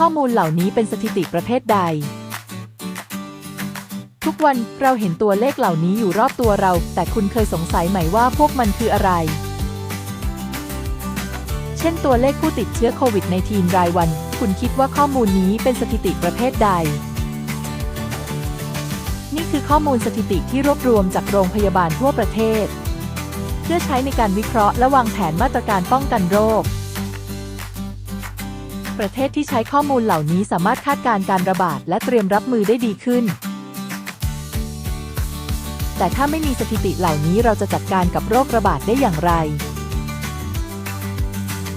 ข้อมูลเหล่านี้เป็นสถิติประเภทใด ทุกวันเราเห็นตัวเลขเหล่านี้อยู่รอบตัวเรา แต่คุณเคยสงสัยไหมว่าพวกมันคืออะไร เช่นตัวเลขผู้ติดเชื้อโควิด -19 รายวัน คุณคิดว่าข้อมูลนี้เป็นสถิติประเภทใดนี่คือข้อมูลสถิติที่รวบรวมจากโรงพยาบาลทั่วประเทศ เพื่อใช้ในการวิเคราะห์และวางแผนมาตรการป้องกันโรค ประเทศที่ใช้ข้อมูลเหล่านี้สามารถคาดการณ์การระบาดและเตรียมรับมือได้ดีขึ้น แต่ถ้าไม่มีสถิติเหล่านี้เราจะจัดการกับโรคระบาดได้อย่างไร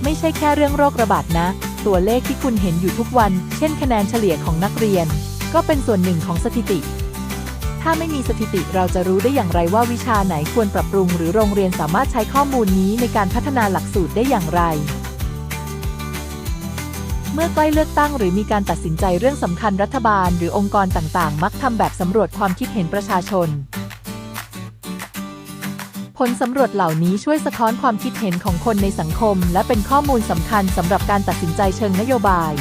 ไม่ใช่แค่เรื่องโรคระบาดนะ ตัวเลขที่คุณเห็นอยู่ทุกวัน เช่น คะแนนเฉลี่ยของนักเรียน ก็เป็นส่วนหนึ่งของสถิติ ถ้าไม่มีสถิติเราจะรู้ได้อย่างไรว่าวิชาไหนควรปรับปรุง หรือโรงเรียนสามารถใช้ข้อมูลนี้ในการพัฒนาหลักสูตรได้อย่างไร เมื่อใกล้เลือกตั้งหรือมีการตัดสินใจเรื่องสำคัญรัฐบาลหรือองค์กรต่างๆ มักทำแบบสำรวจความคิดเห็นประชาชน ผลสำรวจเหล่านี้ช่วยสะท้อนความคิดเห็นของคนในสังคม และเป็นข้อมูลสำคัญสำหรับการตัดสินใจเชิงนโยบาย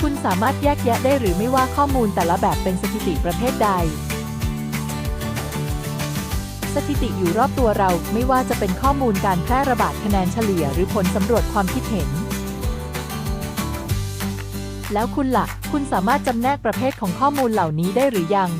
คุณสามารถแยกแยะได้หรือไม่ว่าข้อมูลแต่ละแบบเป็นสถิติประเภทใดสถิติอยู่รอบตัวเราไม่ว่าจะเป็นข้อมูลการแพร่ระบาดคะแนนเฉลี่ยหรือผลสำรวจความคิดเห็น แล้วคุณละ่ะ คุณสามารถจำแนกประเภทของข้อมูลเหล่านี้ได้หรือยัง